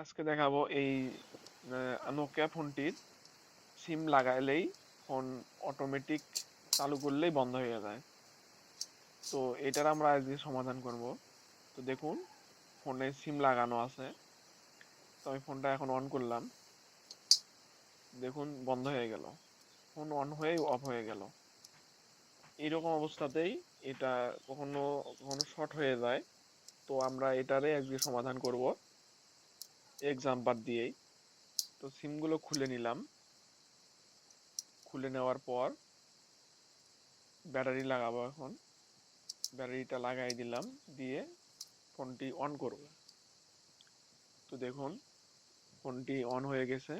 আজকে দেখাবো এই নোকিয়া ফোনটির সিম লাগাইলেই ফোন অটোমেটিক চালু করলেই বন্ধ হয়ে যায়। তো এটার আমরা আজকে সমাধান করব, তো দেখুন, ফোনে সিম লাগানো আছে। তো আমি ফোনটা এখন অন করলাম। দেখুন, বন্ধ হয়ে গেল। ফোন অন হয়ে অফ হয়ে গেল। এইরকম অবস্থাতেই এটা কখনো কখনো শর্ট হয়ে যায়। তো আমরা এটারে আজকে সমাধান করব। এক্সাম্পার দিয়েই। তো সিমগুলো খুলে নিলাম। খুলে নেওয়ার পর ব্যাটারি লাগাবো এখন। ব্যাটারিটা লাগাই দিলাম, দিয়ে ফোনটি অন করব। তো দেখুন, ফোনটি অন হয়ে গেছে।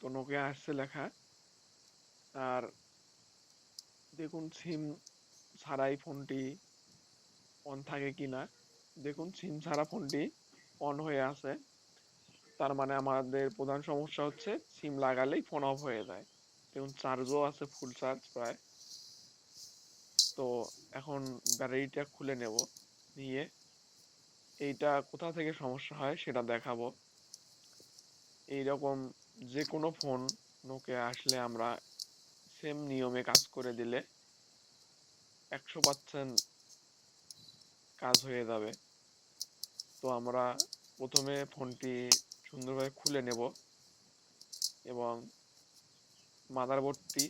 তো নোকিয়া আসছে লেখা। আর দেখুন সিম ছাড়াই ফোনটি অন থাকে কিনা। দেখুন সিম ছাড়া ফোনটি অন হয়ে আছে তার মানে আমাদের প্রধান সমস্যা হচ্ছে, সিম লাগালেই ফোন অফ হয়ে যায়। দেখুন চার্জও আছে ফুল চার্জ প্রায়। তো এখন ব্যাটারিটা খুলে নেব, নিয়ে এইটা কোথা থেকে সমস্যা হয় সেটা দেখাবো। এইরকম যে কোনো ফোন নোকিয়া আসলে আমরা সেম নিয়মে কাজ করে দিলে একশো পার্সেন্ট কাজ হয়ে যাবে। তো আমরা প্রথমে ফোনটি সুন্দরভাবে খুলে নেব এবং মাদারবোর্ডটি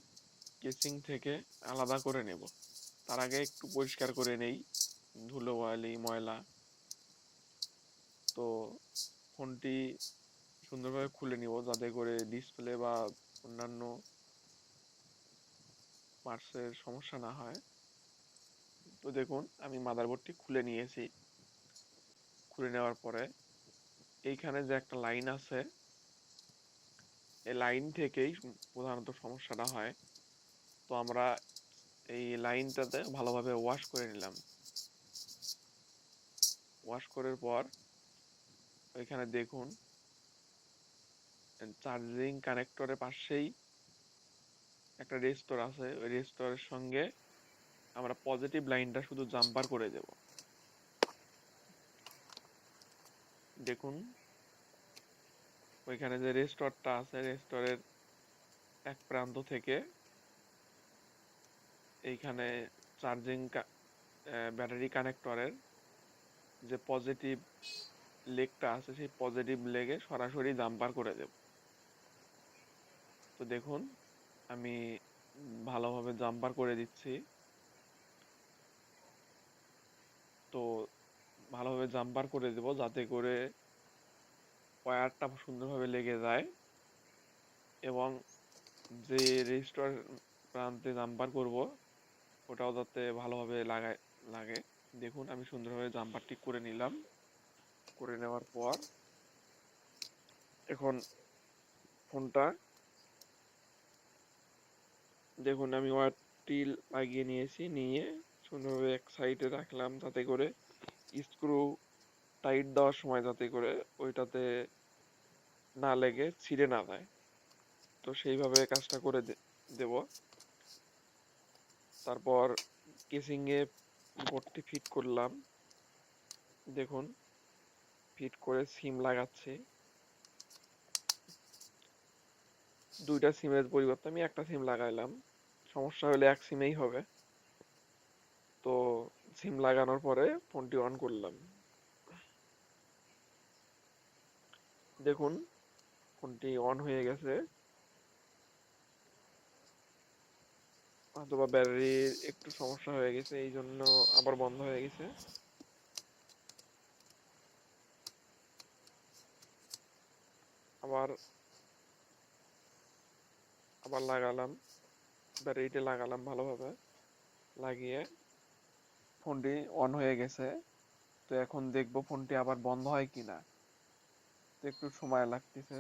কেসিং থেকে আলাদা করে নেব। তার আগে একটু পরিষ্কার করে নেই ধুলোবালি ময়লা। তো ফোনটি সুন্দরভাবে খুলে নিব যাতে করে ডিসপ্লে বা অন্যান্য পার্টসের সমস্যা না হয়। তো দেখুন, আমি মাদারবোর্ডটি খুলে নিয়েছি। খুলে নেওয়ার পরে এইখানে যে একটা লাইন আছে, এই লাইন থেকেই প্রধানত সমস্যাটা হয়। তো আমরা এই লাইনটাতে ভালোভাবে ওয়াশ করে নিলাম। ওয়াশ করার পর ওইখানে দেখুন চার্জিং কানেক্টরের পাশেই একটা রেস্টোর আছে। ওই রেস্টোরের সঙ্গে আমরা পজিটিভ লাইনটা শুধু জাম্পার করে দেব। দেখুন, ওইখানে যে রেস্টোরটা আছে রেস্টোরের এক প্রান্ত থেকে এইখানে চার্জিং ব্যাটারি কানেক্টরের যে পজিটিভ লেগটা আছে, সেই পজিটিভ লেগে সরাসরি জাম্পার করে দেব। তো দেখুন, আমি ভালোভাবে জাম্পার করে দিচ্ছি। তো ভালোভাবে জাম্পার করে দেব যাতে করে ওয়্যারটা সুন্দরভাবে লেগে যায়। এবং যে রেজিস্টার প্রান্তে জাম্পার করব, ওটাও যাতে ভালোভাবে লাগায় লাগে। দেখুন, আমি সুন্দরভাবে জাম্পারটি করে নিলাম। করে নেওয়ার পর এখন ফোনটা দেখুন, আমি ওয়্যারটি লাগিয়ে নিয়েছি। নিয়ে সুন্দরভাবে এক সাইডে রাখলাম যাতে করে স্ক্রু টাইট দেওয়ার সময় যাতে করে ওইটাতে না লেগে ছিঁড়ে না যায়। তো সেইভাবে কাজটা করে দেব। তারপর কেসিংয়ে বোর্ডটি ফিট করলাম। দেখুন, ফিট করে সিম লাগাচ্ছি। দুইটা সিমের পরিবর্তে আমি একটা সিম লাগাইলাম। সমস্যা হলে এক সিমেই হবে। তো সিম লাগানোর পরে ফোনটি অন করলাম। দেখুন, ফোনটি অন হয়ে গেছে। অথবা ব্যাটারির একটু সমস্যা হয়ে গেছে, এই জন্য আবার বন্ধ হয়ে গেছে। আবার আবার লাগালাম। ব্যাটারিটা লাগালাম ভালোভাবে, লাগিয়ে। ফোনটি অন হয়ে গেছে। তো এখন দেখব ফোনটি আবার বন্ধ হয় কিনা। তো একটু সময় লাগতেছে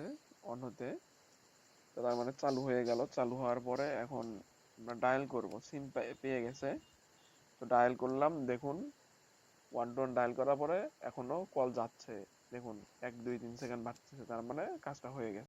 অন হতে। তো তার মানে চালু হয়ে গেল। চালু হওয়ার পরে এখন আমরা ডায়াল করব। সিম পেয়ে গেছে। তো ডায়াল করলাম, দেখুন। ওয়ান টু ওয়ান ডায়াল করার পরে এখনও কল যাচ্ছে। দেখুন, এক দুই তিন সেকেন্ড বাড়তেছে। তার মানে কাজটা হয়ে গেছে।